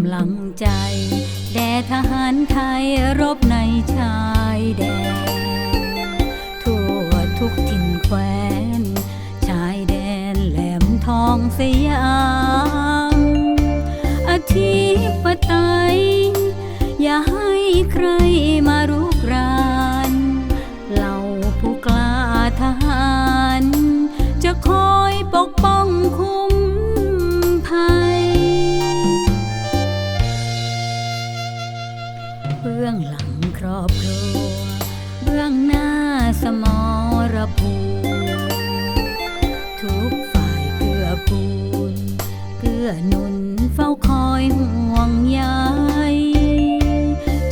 ำลังใจ แด่ทหารไทยรบในชายแดน ทั่วทุกถิ่นแคว้น ชายแดนแหลมทองสยามอธิปไตย อย่าให้ใครมารุกรานเหล่าผู้กล้าทหาร จะคอยปกป้องคุ้ม เบื้องหลังครอบครัว เบื้องหน้าสมรภูทุกฝ่ายเกื้อกูลเกื้อหนุนเฝ้าคอยห่วงใย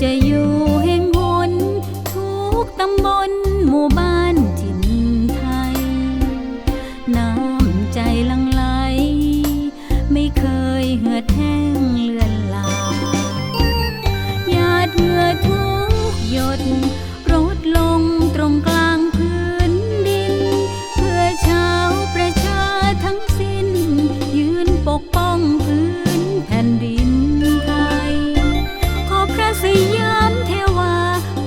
จะอยู่แห่งหนทุกตำบลหมู่บ้านถิ่นไทย น้ำใจลังไหล ไม่เคยเหือดแห้ง สยามเทวา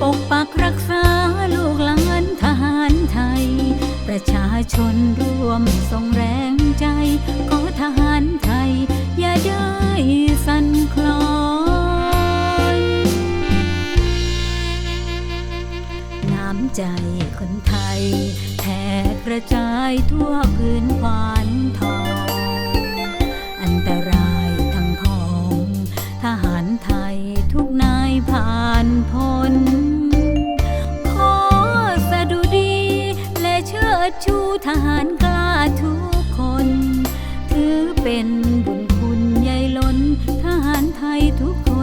ปกปักรักษาลูกหลานทหารไทย ประชาชนร่วมส่งแรงใจขอทหารไทย อย่าได้สั่นคลอนน้ำใจคนไทยแผ่กระจายทั่วพื้นควานทอง ดชูทหารกล้าทุกคน ถือเป็นบุญคุณใหญ่ล้นทหารไทยทุกคน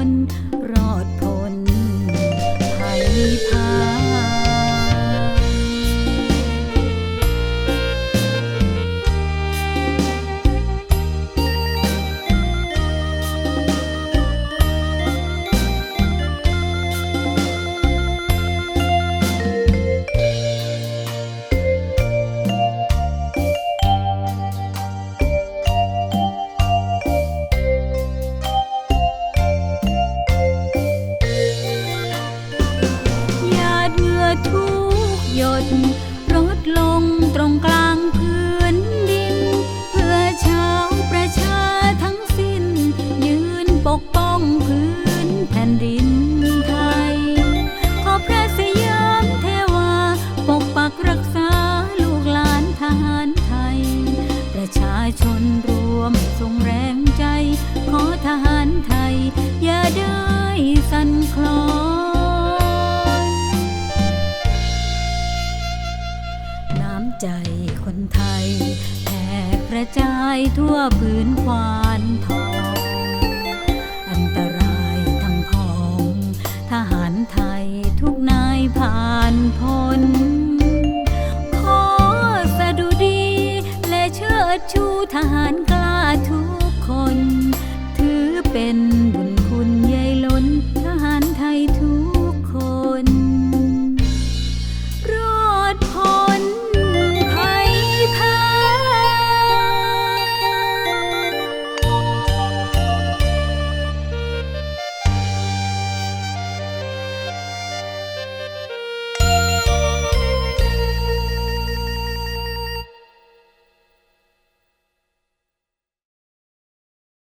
รงกลางพื้นดิน เพื่อชาวประชาทั้งสิ้น ยืนปกป้องพื้นแผ่นดินไทย ขอพระสยามเทวา ปกปักรักษาลูกหลานทหารไทย ประชาชนรวมส่งแรงใจ ขอทหารไทย อย่าได้สั่นคลอน ระจายทั่วพื้นควานทองอันตรายทั้งพองทหารไทยทุกนายผ่านพ้นขอสดุดีและเชิดชูทหารก